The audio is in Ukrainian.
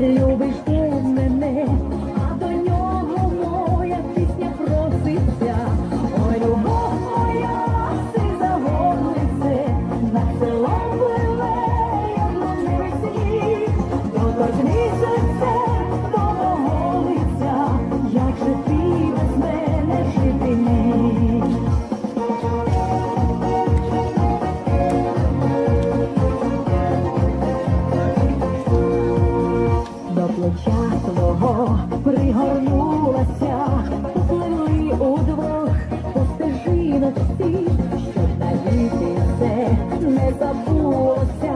Любиш ти плеча твого пригорнулася, попливли удвох по стежиночці, що навіки все не забулося.